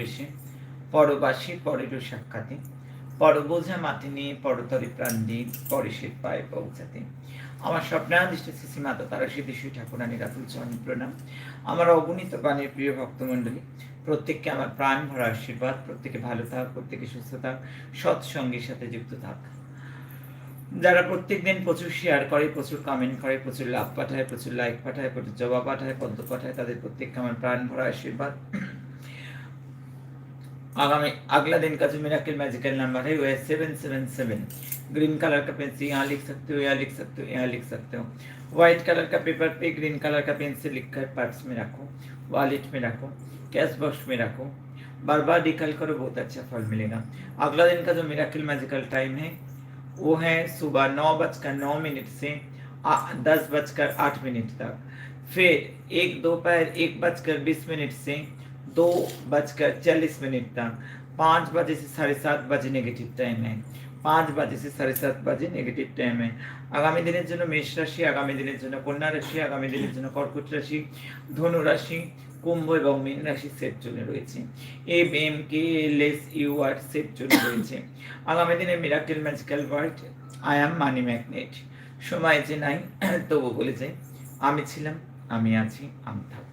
বেশে। পরবাসী পরেরও সাক্ষাতে পরবোঝা মাটি নিয়ে পরতরে প্রাণ পরে সে পায়ে পৌঁছাতে। আমার স্বপ্নাদিষ্ট শ্রী মাতা তারা শ্রী শ্রী ঠাকুরানী রাতুল চরণ প্রণাম। আমার অগণিত প্রাণের প্রিয় ভক্তমণ্ডলী, প্রত্যেককে আমার প্রাণ ভরা আশীর্বাদ, প্রত্যেকে ভালো থাক, প্রত্যেকে সুস্থ থাক, সৎসঙ্গের সাথে যুক্ত থাক। যারা প্রত্যেকদিন প্রচুর শেয়ার করে, প্রচুর কমেন্ট করে, প্রচুর লাভ পাঠায়, প্রচুর লাইক পাঠায়, প্রচুর জবাব পাঠায়, পদ্ম পাঠায়, তাদের প্রত্যেককে আমার প্রাণ ভরা আশীর্বাদ। आगामी अगला दिन का जो मिराकल मैजिकल नंबर है, वो है seven seven seven green colour का पेंसिल यहाँ लिख सकते हो, यहाँ लिख सकते हो, यहाँ लिख सकते हो. व्हाइट कलर का पेपर पे ग्रीन कलर का से लिख कर पर्स में रखो वॉलेट में रखो कैश बॉक्स में रखो. बार बार निकल करो, बहुत अच्छा फल मिलेगा. अगला दिन का जो मेरा किल मैजिकल टाइम है, वो है सुबह नौ बजकर नौ मिनट से दस बजकर आठ मिनट तक. फिर एक दोपहर एक बजकर बीस मिनट से दो बजकर चालीस मिनट तक पाँच बजे से साढ़े सात बजे नेगेटिव टाइम है পাঁচ বাজে সে সাড়ে সাত বাজে নেগেটিভ টাইমে আগামী দিনের জন্য মেষ রাশি আগামী দিনের জন্য কন্যা রাশি আগামী দিনের জন্য কর্কট রাশি ধনু রাশি কুম্ভ এবং মীন রাশি সেট চলে রয়েছে M M K L S U R set চলে রয়েছে আগামী দিনে miracle magical word I am money magnet সময় যে নাই তবু বলে যাই আমি ছিলাম আমি আছি আমি থাকবো চলো।